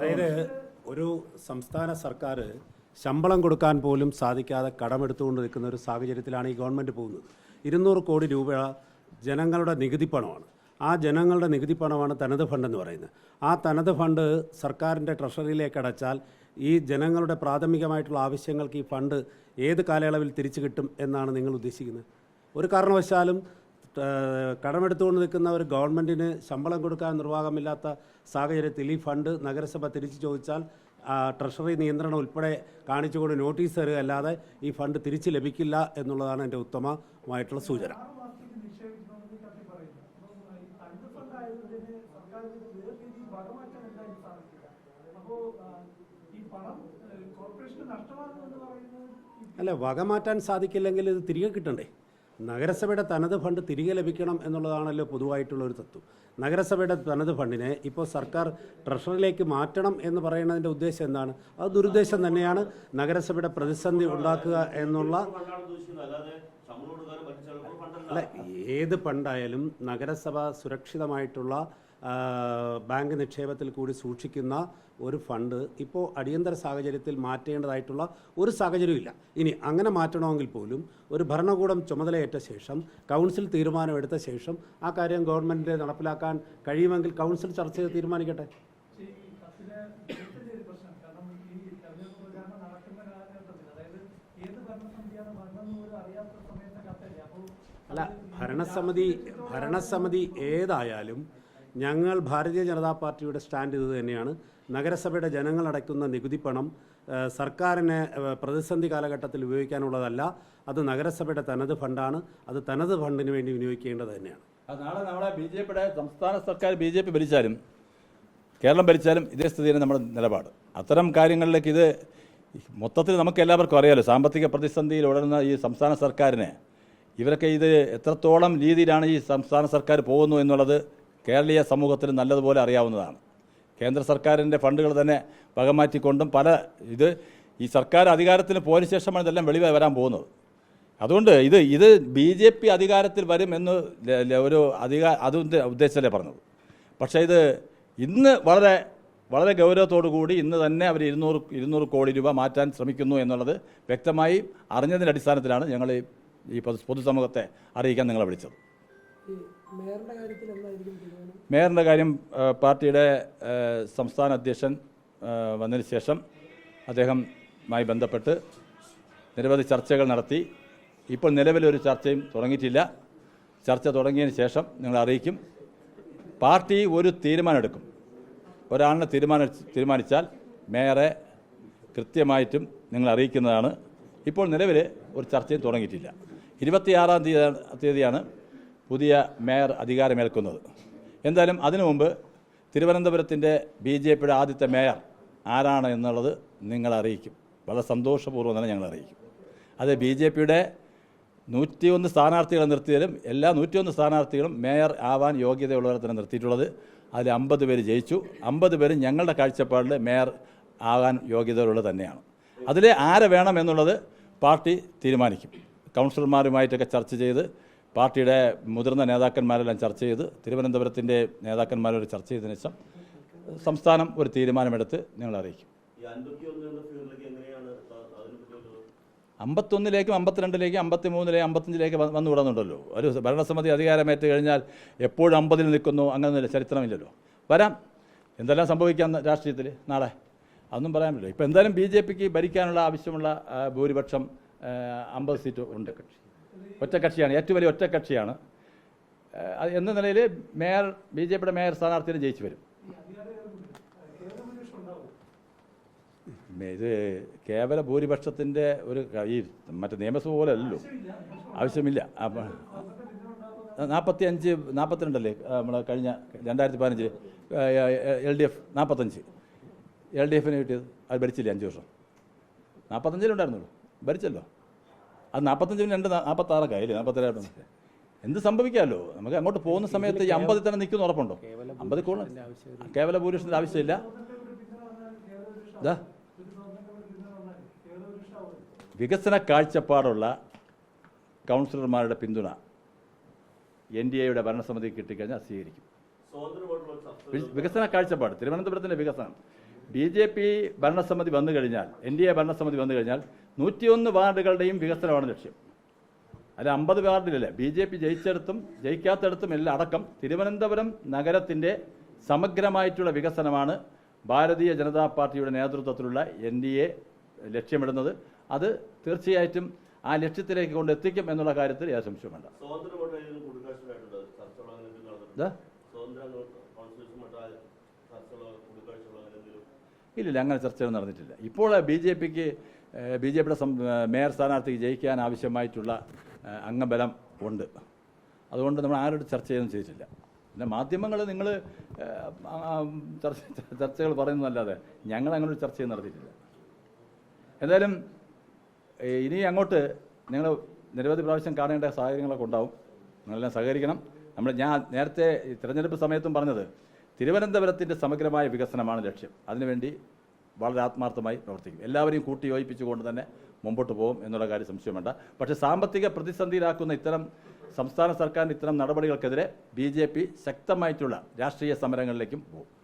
അതായത് ഒരു സംസ്ഥാന സർക്കാർ ശമ്പളം കൊടുക്കാൻ പോലും സാധിക്കാതെ കടമെടുത്തുകൊണ്ട് നിൽക്കുന്ന ഒരു സാഹചര്യത്തിലാണ് ഈ ഗവൺമെന്റ് പോകുന്നത്. ഇരുന്നൂറ് കോടി രൂപ ജനങ്ങളുടെ നികുതി പണമാണ്. ആ ജനങ്ങളുടെ നികുതി പണമാണ് തനത് ഫണ്ട് എന്ന് പറയുന്നത്. ആ തനത് ഫണ്ട് സർക്കാരിന്റെ ട്രഷറിയിലേക്ക് അടച്ചാൽ ഈ ജനങ്ങളുടെ പ്രാഥമികമായിട്ടുള്ള ആവശ്യങ്ങൾക്ക് ഈ ഫണ്ട് ഏത് കാലയളവിൽ തിരിച്ചു കിട്ടും എന്നാണ് നിങ്ങൾ ഉദ്ദേശിക്കുന്നത്? ഒരു കാരണവശാലും കടമെടുത്തുകൊണ്ട് നിൽക്കുന്ന ഒരു ഗവൺമെന്റിന് ശമ്പളം കൊടുക്കാൻ നിർവാഹമില്ലാത്ത സാഹചര്യത്തിൽ ഈ ഫണ്ട് നഗരസഭ തിരിച്ചു ചോദിച്ചാൽ ട്രഷറി നിയന്ത്രണം ഉൾപ്പെടെ കാണിച്ചുകൊണ്ട് നോട്ടീസ് തരിക അല്ലാതെ ഈ ഫണ്ട് തിരിച്ചു ലഭിക്കില്ല എന്നുള്ളതാണ് എന്റെ ഉത്തമമായിട്ടുള്ള സൂചന. അല്ല വകമാറ്റാൻ സാധിക്കില്ലെങ്കിൽ ഇത് തിരികെ കിട്ടണ്ടേ? നഗരസഭയുടെ തനത് ഫണ്ട് തിരികെ ലഭിക്കണം എന്നുള്ളതാണല്ലോ പൊതുവായിട്ടുള്ള ഒരു തത്വം നഗരസഭയുടെ തനത് ഫണ്ടിനെ ഇപ്പോൾ സർക്കാർ ട്രഷറിലേക്ക് മാറ്റണം എന്ന് പറയുന്നതിന്റെ ഉദ്ദേശം എന്താണ്? അത് ദുരുദ്ദേശം തന്നെയാണ് നഗരസഭയുടെ പ്രതിസന്ധി ഉണ്ടാക്കുക എന്നുള്ള അല്ല ഏത് ഫണ്ടായാലും നഗരസഭ സുരക്ഷിതമായിട്ടുള്ള ബാങ്ക് നിക്ഷേപത്തിൽ കൂടി സൂക്ഷിക്കുന്ന ഒരു ഫണ്ട് ഇപ്പോൾ അടിയന്തര സാഹചര്യത്തിൽ മാറ്റേണ്ടതായിട്ടുള്ള ഒരു സാഹചര്യമില്ല ഇനി അങ്ങനെ മാറ്റണമെങ്കിൽ പോലും ഒരു ഭരണകൂടം ചുമതലയേറ്റ ശേഷം കൗൺസിൽ തീരുമാനമെടുത്ത ശേഷം ആ കാര്യം ഗവൺമെന്റ് നടപ്പിലാക്കാൻ കഴിയുമെങ്കിൽ കൗൺസിൽ ചർച്ച ചെയ്ത് തീരുമാനിക്കട്ടെ? അല്ല ഭരണസമിതി ഭരണസമിതി ഏതായാലും ഞങ്ങൾ ഭാരതീയ ജനതാ പാർട്ടിയുടെ സ്റ്റാൻഡ് ഇത് തന്നെയാണ്. നഗരസഭയുടെ ജനങ്ങൾ അടയ്ക്കുന്ന നികുതി പണം സർക്കാരിനെ പ്രതിസന്ധി കാലഘട്ടത്തിൽ ഉപയോഗിക്കാനുള്ളതല്ല അത് നഗരസഭയുടെ തനത് ഫണ്ടാണ് അത് തനത് ഫണ്ടിന് വേണ്ടി വിനിയോഗിക്കേണ്ടത് തന്നെയാണ്. നാളെ നമ്മളെ ബി ജെ പിയുടെ സംസ്ഥാന സർക്കാർ ബി ജെ പി ഭരിച്ചാലും കേരളം ഭരിച്ചാലും ഇതേ സ്ഥിതിയാണ് നമ്മുടെ നിലപാട്. അത്തരം കാര്യങ്ങളിലേക്ക് ഇത് മൊത്തത്തിൽ നമുക്ക് എല്ലാവർക്കും അറിയാലോ സാമ്പത്തിക പ്രതിസന്ധിയിൽ ഉടരുന്ന ഈ സംസ്ഥാന സർക്കാരിനെ. ഇവരൊക്കെ ഇത് എത്രത്തോളം രീതിയിലാണ് ഈ സംസ്ഥാന സർക്കാർ പോകുന്നു എന്നുള്ളത് കേരളീയ സമൂഹത്തിന് നല്ലതുപോലെ അറിയാവുന്നതാണ്. കേന്ദ്ര സർക്കാരിന്റെ ഫണ്ടുകൾ തന്നെ വകമാറ്റിക്കൊണ്ടും പല ഇത് ഈ സർക്കാർ അധികാരത്തിന് പോയതിനു ശേഷമാണ് ഇതെല്ലാം വെളി വരാൻ പോകുന്നത്. അതുകൊണ്ട് ഇത് ഇത് ബി ജെ പി അധികാരത്തിൽ വരും എന്ന് ഒരു അധികാര അത് ഉദ്ദേശിച്ചല്ലേ പറഞ്ഞത്. പക്ഷേ ഇത് ഇന്ന് വളരെ വളരെ ഗൗരവത്തോടു കൂടി ഇന്ന് തന്നെ അവർ ഇരുന്നൂറ് ഇരുന്നൂറ് കോടി രൂപ മാറ്റാൻ ശ്രമിക്കുന്നു എന്നുള്ളത് വ്യക്തമായി അറിഞ്ഞതിന്റെ അടിസ്ഥാനത്തിലാണ് ഞങ്ങൾ ഈ- ഈ പൊതു പൊതുസമൂഹത്തെ അറിയിക്കാൻ നിങ്ങളെ വിളിച്ചത്. മേയറിന്റെ കാര്യം പാർട്ടിയുടെ സംസ്ഥാന അധ്യക്ഷൻ വന്നതിന് ശേഷം അദ്ദേഹമായി ബന്ധപ്പെട്ട് നിരവധി ചർച്ചകൾ നടത്തി. ഇപ്പോൾ നിലവിലൊരു ചർച്ചയും തുടങ്ങിയിട്ടില്ല. ചർച്ച തുടങ്ങിയതിന് ശേഷം നിങ്ങൾ അറിയിക്കും. പാർട്ടി ഒരു തീരുമാനമെടുക്കും. ഒരാളിനെ തീരുമാന തീരുമാനിച്ചാൽ മേയറെ കൃത്യമായിട്ടും നിങ്ങൾ അറിയിക്കുന്നതാണ്. ഇപ്പോൾ നിലവിൽ ഒരു ചർച്ചയും തുടങ്ങിയിട്ടില്ല. ഇരുപത്തിയാറാം തീയതി തീയതിയാണ് പുതിയ മേയർ അധികാരമേൽക്കുന്നത്. എന്തായാലും അതിനു മുമ്പ് തിരുവനന്തപുരത്തിന്റെ ബി ജെ പിയുടെ ആദ്യത്തെ മേയർ ആരാണ് എന്നുള്ളത് നിങ്ങൾ അറിയിക്കും. വളരെ സന്തോഷപൂർവം തന്നെ ഞങ്ങൾ അറിയിക്കും. അത് ബി ജെ പിയുടെ നൂറ്റിയൊന്ന് സ്ഥാനാർത്ഥികളെ നിർത്തിയാലും എല്ലാ നൂറ്റിയൊന്ന് സ്ഥാനാർത്ഥികളും മേയർ ആവാൻ യോഗ്യതയുള്ളവരെ തന്നെ നിർത്തിയിട്ടുള്ളത്. അതിൽ അമ്പത് പേര് ജയിച്ചു. അമ്പത് പേരും ഞങ്ങളുടെ കാഴ്ചപ്പാടിൽ മേയർ ആകാൻ യോഗ്യതയുള്ളത് തന്നെയാണ്. അതിലെ ആരെ വേണം എന്നുള്ളത് പാർട്ടി തീരുമാനിക്കും. കൗൺസിലർമാരുമായിട്ടൊക്കെ ചർച്ച ചെയ്ത് പാർട്ടിയുടെ മുതിർന്ന നേതാക്കന്മാരെല്ലാം ചർച്ച ചെയ്ത് തിരുവനന്തപുരത്തിന്റെ നേതാക്കന്മാരോട് ചർച്ച ചെയ്തതിനു ശേഷം സംസ്ഥാനം ഒരു തീരുമാനമെടുത്ത് നിങ്ങൾ അറിയിക്കും. അമ്പത്തൊന്നിലേക്കും അമ്പത്തിരണ്ടിലേക്കും അമ്പത്തി മൂന്നിലേക്കും അമ്പത്തഞ്ചിലേക്ക് വന്നു വിടുന്നുണ്ടല്ലോ ഒരു ഭരണസമിതി അധികാരമേറ്റ് കഴിഞ്ഞാൽ എപ്പോഴും അമ്പതിൽ നിൽക്കുന്നു അങ്ങനെ ചരിത്രമില്ലല്ലോ. വരാം. എന്തെല്ലാം സംഭവിക്കാം രാഷ്ട്രീയത്തിൽ നാളെ? അതൊന്നും പറയാൻ പറ്റില്ല. ഇപ്പോൾ എന്തായാലും ബി ജെ പിക്ക് ഭരിക്കാനുള്ള ആവശ്യമുള്ള ഭൂരിപക്ഷം അമ്പത് സീറ്റ് ഉണ്ട്. ഒറ്റക്കക്ഷിയാണ് ഏറ്റവും വലിയ ഒറ്റക്കക്ഷിയാണ്. എന്ന നിലയിൽ മേയർ ബി ജെ പിയുടെ മേയർ സ്ഥാനാർത്ഥിയെ ജയിച്ചു വരും. ഇത് കേവല ഭൂരിപക്ഷത്തിന്റെ ഒരു ഈ മറ്റേ നിയമസഭ പോലെ അല്ലല്ലോ. ആവശ്യമില്ല. നാൽപ്പത്തി അഞ്ച് നാൽപ്പത്തിരണ്ടല്ലേ നമ്മൾ കഴിഞ്ഞ രണ്ടായിരത്തി പതിനഞ്ച് എൽ ഡി എഫ് നാൽപ്പത്തഞ്ച് എൽ ഡി എഫിന് കിട്ടിയത് അത് ഭരിച്ചില്ലേ അഞ്ച് വർഷം? നാൽപ്പത്തഞ്ചിലുണ്ടായിരുന്നുള്ളൂ ഭരിച്ചല്ലോ. അത് നാൽപ്പത്തഞ്ചിന് രണ്ട് നാൽപ്പത്താറൊക്കെ ആയില്ലേ? നാൽപ്പത്തേഴ് എന്ത് സംഭവിക്കാമല്ലോ നമുക്ക് അങ്ങോട്ട് പോകുന്ന സമയത്ത് ഈ അമ്പതിൽ തന്നെ നിൽക്കുന്ന ഉറപ്പുണ്ടോ? അമ്പതിൽ കൂടുതൽ കേവല ഭൂരിപക്ഷത്തിന്റെ ആവശ്യമില്ല. ഇതാ വികസന കാഴ്ചപ്പാടുള്ള കൗൺസിലർമാരുടെ പിന്തുണ എൻ ഡി എയുടെ ഭരണസമിതി കിട്ടിക്കഴിഞ്ഞാൽ സ്വീകരിക്കും വികസന കാഴ്ചപ്പാട് തിരുവനന്തപുരത്തിന്റെ വികസനം. ബി ജെ പി ഭരണസമിതി വന്നു കഴിഞ്ഞാൽ എൻ ഡി എ ഭരണസമിതി വന്നു കഴിഞ്ഞാൽ നൂറ്റിയൊന്ന് വാർഡുകളുടെയും വികസനമാണ് ലക്ഷ്യം. അല്ല അമ്പത് വാർഡിലല്ല? ബി ജെ പി ജയിച്ചിടത്തും ജയിക്കാത്തടത്തും എല്ലാം അടക്കം തിരുവനന്തപുരം നഗരത്തിന്റെ സമഗ്രമായിട്ടുള്ള വികസനമാണ് ഭാരതീയ ജനതാ പാർട്ടിയുടെ നേതൃത്വത്തിലുള്ള എൻ ഡി എ ലക്ഷ്യമിടുന്നത്. അത് തീർച്ചയായിട്ടും ആ ലക്ഷ്യത്തിലേക്ക് കൊണ്ടെത്തിക്കും എന്നുള്ള കാര്യത്തിൽ യാതൊരു സംശയം വേണ്ട ഇല്ലില്ല അങ്ങനെ ചർച്ചകൾ നടന്നിട്ടില്ല. ഇപ്പോൾ ബി ജെ പിക്ക് ബി ജെ പിയുടെ മേയർ സ്ഥാനാർത്ഥിക്ക് ജയിക്കാൻ ആവശ്യമായിട്ടുള്ള അംഗബലം ഉണ്ട്. അതുകൊണ്ട് നമ്മൾ ആരോട് ചർച്ച ചെയ്യുന്നു ചെയ്തിട്ടില്ല. പിന്നെ മാധ്യമങ്ങൾ നിങ്ങൾ ചർച്ച ചർച്ചകൾ പറയുന്നതല്ലാതെ ഞങ്ങൾ അങ്ങനെ ഒരു ചർച്ചയും നടത്തിയിട്ടില്ല. എന്തായാലും ഇനി അങ്ങോട്ട് നിങ്ങൾ നിരവധി പ്രാവശ്യം കാണേണ്ട സാഹചര്യങ്ങളൊക്കെ ഉണ്ടാവും. നിങ്ങളെല്ലാം സഹകരിക്കണം. നമ്മൾ ഞാൻ നേരത്തെ തിരഞ്ഞെടുപ്പ് സമയത്തും പറഞ്ഞത് തിരുവനന്തപുരത്തിന്റെ സമഗ്രമായ വികസനമാണ് ലക്ഷ്യം. അതിനുവേണ്ടി വളരെ ആത്മാർത്ഥമായി പ്രവർത്തിക്കും. എല്ലാവരെയും കൂട്ടി യോജിപ്പിച്ചുകൊണ്ട് തന്നെ മുമ്പോട്ട് പോകും എന്നുള്ള കാര്യം സംശയം വേണ്ട. പക്ഷേ സാമ്പത്തിക പ്രതിസന്ധിയിലാക്കുന്ന ഇത്തരം സംസ്ഥാന സർക്കാരിന്റെ ഇത്തരം നടപടികൾക്കെതിരെ ബി ശക്തമായിട്ടുള്ള രാഷ്ട്രീയ സമരങ്ങളിലേക്കും പോകും.